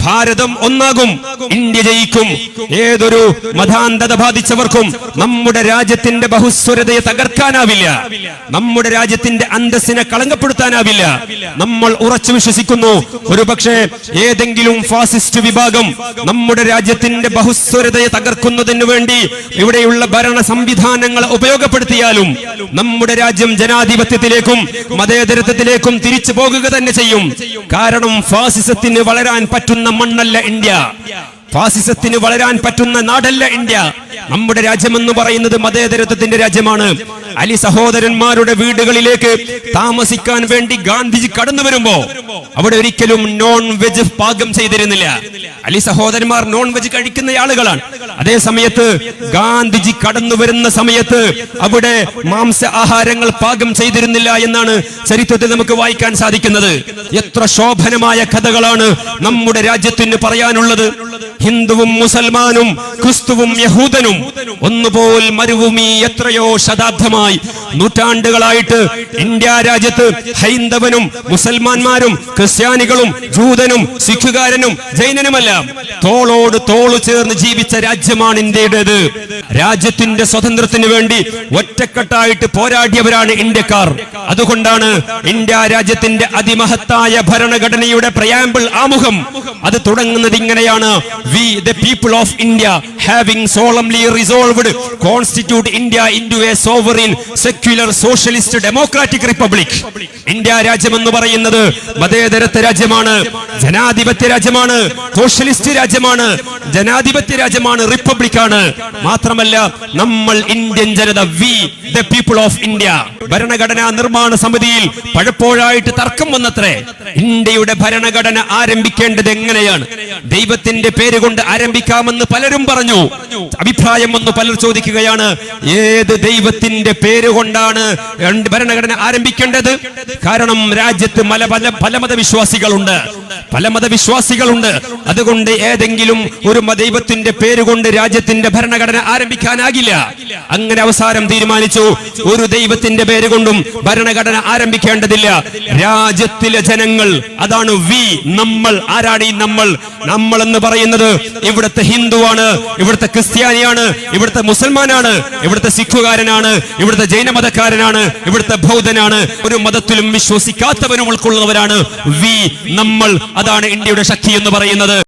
ഭാരതം ഒന്നാകും India ജയിക്കും. ഏതൊരു മതാന്തത ബാധിച്ചവർക്കും നമ്മുടെ രാജ്യത്തിന്റെ ബഹുസ്വരതയെ തകർക്കാനാവില്ല. നമ്മുടെ രാജ്യത്തിന്റെ അന്തസ്സിനെ കളങ്കപ്പെടുത്താനാവില്ല. നമ്മൾ ഉറച്ചു വിശ്വസിക്കുന്നു. ഒരുപക്ഷേ ഏതെങ്കിലും ഫാസിസ്റ്റ് വിഭാഗം നമ്മുടെ രാജ്യത്തിന്റെ ബഹുസ്വരതയെ തകർക്കുന്നതിന് വേണ്ടി ഇവിടെയുള്ള ഭരണ സംവിധാനങ്ങളെ ഉപയോഗപ്പെടുത്തിയാലും നമ്മുടെ രാജ്യം ജനാധിപത്യത്തിലേക്കും മതേതരത്വത്തിലേക്കും തിരിച്ചു പോകുക തന്നെ ചെയ്യും. കാരണം ഫാസിസത്തിന് വളരാൻ പറ്റുന്ന മണ്ണല്ല ഇന്ത്യ. ഫാസിസത്തിന് വളരാൻ പറ്റുന്ന നാടല്ല ഇന്ത്യ. നമ്മുടെ രാജ്യമെന്ന് പറയുന്നത് മതേതരത്വത്തിന്റെ രാജ്യമാണ്. അലി സഹോദരന്മാരുടെ വീടുകളിലേക്ക് താമസിക്കാൻ വേണ്ടി ഗാന്ധിജി കടന്നു വരുമ്പോ അവിടെ ഒരിക്കലും നോൺ വെജ് പാകം ചെയ്തിരുന്നില്ല. അലി സഹോദരന്മാർ നോൺ വെജ് കഴിക്കുന്ന ആളുകളാണ്. അതേ സമയത്ത് ഗാന്ധിജി കടന്നു വരുന്ന സമയത്ത് അവിടെ മാംസ ആഹാരങ്ങൾ പാകം ചെയ്തിരുന്നില്ല എന്നാണ് ചരിത്രത്തിൽ നമുക്ക് വായിക്കാൻ സാധിക്കുന്നത്. എത്ര ശോഭനമായ കഥകളാണ് നമ്മുടെ രാജ്യത്തിന് പറയാനുള്ളത്. ഹിന്ദുവും മുസൽമാനും ക്രിസ്തുവും യഹൂദനും ഒന്നുപോൽ മരുഭൂമി എത്രയോ ശതാബ്ദമായി. നൂറ്റാണ്ടുകളായിട്ട് ഇന്ത്യ രാജ്യത്ത് ഹൈന്ദവനും മുസൽമാന്മാരും ക്രിസ്ത്യാനികളും ജൂതനും സിഖുകാരനും ജൈനനുമെല്ലാം തോളോട് തോളു ചേർന്ന് ജീവിച്ച രാജ്യമാണ് ഇന്ത്യയുടേത്. രാജ്യത്തിന്റെ സ്വതന്ത്രത്തിന് വേണ്ടി ഒറ്റക്കെട്ടായിട്ട് പോരാടിയവരാണ് ഇന്ത്യക്കാർ. അതുകൊണ്ടാണ് ഇന്ത്യ രാജ്യത്തിന്റെ അതിമഹത്തായ ഭരണഘടനയുടെ പ്രയാമ്പിൾ ആമുഖം. അത് തുടങ്ങുന്നത് ഇങ്ങനെയാണ്. We the people of India having solemnly resolved constitute India into a sovereign secular socialist democratic republic India രാജ്യം എന്ന് പറയുന്നത് മതേതരത്വ രാജ്യമാണ് ജനാധിപത്യ രാജ്യമാണ് സോഷ്യലിസ്റ്റ് രാജ്യമാണ് ജനാധിപത്യ രാജ്യമാണ് റിപ്പബ്ലിക് ആണ്. മാത്രമല്ല നമ്മൾ Indian Janata we the people of India ഭരണഘടനാ നിർമ്മാണ സമിതിയിൽ പലപ്പോഴായിട്ട് തർക്കം വന്നത്രേ. ഇന്ത്യയുടെ ഭരണഘടന ആരംഭിക്കേണ്ടത് എങ്ങനെയാണ്? ദൈവത്തിന്റെ പേര് കൊണ്ട് ആരംഭിക്കാമെന്ന് പലരും പറഞ്ഞു. അഭിപ്രായം ഒന്ന് പലർ ചോദിക്കുകയാണ് ഏത് ദൈവത്തിന്റെ പേര് കൊണ്ടാണ് ഭരണഘടന ആരംഭിക്കേണ്ടത്? കാരണം രാജ്യത്ത് മല പല പല മതവിശ്വാസികളുണ്ട്. പല മതവിശ്വാസികളുണ്ട്. അതുകൊണ്ട് ഏതെങ്കിലും ഒരു ദൈവത്തിന്റെ പേര് കൊണ്ട് രാജ്യത്തിന്റെ ഭരണഘടന ആരംഭിക്കാനാകില്ല. അങ്ങനെ അവസാനം തീരുമാനിച്ചു ഒരു ദൈവത്തിന്റെ പേര് കൊണ്ടും ഭരണഘടന ആരംഭിക്കേണ്ടതില്ല. രാജ്യത്തിലെ ജനങ്ങൾ അതാണ് വി നമ്മൾ. ആരാണ് ഈ നമ്മൾ? നമ്മൾ എന്ന് പറയുന്നത് ഇവിടുത്തെ ഹിന്ദുവാണ് ഇവിടുത്തെ ക്രിസ്ത്യാനിയാണ് ഇവിടുത്തെ മുസൽമാനാണ് ഇവിടുത്തെ സിഖുകാരനാണ് ഇവിടുത്തെ ജൈനമതക്കാരനാണ് ഇവിടുത്തെ ബൗദ്ധനാണ്. ഒരു മതത്തിലും വിശ്വസിക്കാത്തവരും ഉൾക്കൊള്ളുന്നവരാണ് വി നമ്മൾ. അതാണ് ഇന്ത്യയുടെ ശക്തി എന്ന് പറയുന്നത്.